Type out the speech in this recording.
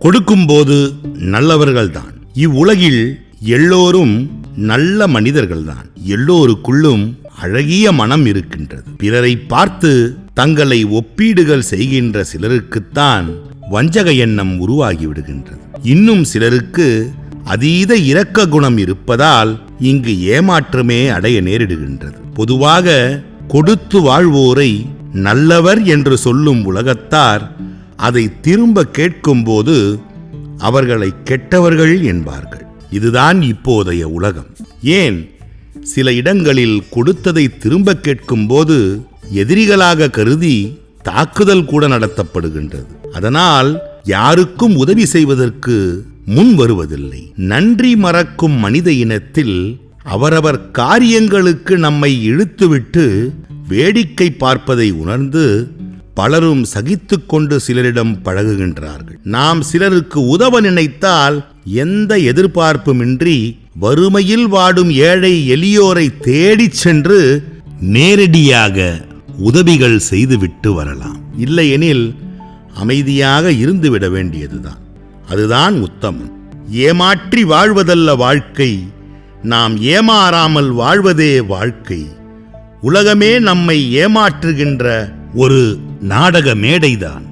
கொடுக்கும்போது நல்லவர்கள்தான். இவ்வுலகில் எல்லோரும் நல்ல மனிதர்கள்தான். எல்லோருக்குள்ளும் அழகிய மனம் இருக்கின்றது. பிறரை பார்த்து தங்களை ஒப்பீடுகள் செய்கின்ற சிலருக்குத்தான் வஞ்சக எண்ணம் உருவாகிவிடுகின்றது. இன்னும் சிலருக்கு அதீத இரக்க குணம் இருப்பதால் இங்கு ஏமாற்றமே அடைய நேரிடுகின்றது. பொதுவாக கொடுத்து வாழ்வோரை நல்லவர் என்று சொல்லும் உலகத்தார் அதை திரும்ப கேட்கும்போது அவர்களை கெட்டவர்கள் என்பார்கள். இதுதான் இப்போதைய உலகம். ஏன்? சில இடங்களில் கொடுத்ததை திரும்ப கேட்கும்போது எதிரிகளாக கருதி தாக்குதல் கூட நடத்தப்படுகின்றது. அதனால் யாருக்கும் உதவி செய்வதற்கு முன் வருவதில்லை. நன்றி மறக்கும் மனித இனத்தில் அவரவர் காரியங்களுக்கு நம்மை இழுத்துவிட்டு வேடிக்கை பார்ப்பதை உணர்ந்து பலரும் சகித்து கொண்டு சிலரிடம் பழகுகின்றார்கள். நாம் சிலருக்கு உதவ நினைத்தால் எந்த எதிர்பார்ப்புமின்றி வறுமையில் வாடும் ஏழை எளியோரை தேடிச் சென்று நேரடியாக உதவிகள் செய்துவிட்டு வரலாம். இல்லையெனில் அமைதியாக இருந்துவிட வேண்டியதுதான். அதுதான் உத்தமம். ஏமாற்றி வாழ்வதல்ல வாழ்க்கை. நாம் ஏமாறாமல் வாழ்வதே வாழ்க்கை. உலகமே நம்மை ஏமாற்றுகின்ற ஒரு நாடக மேடைதான்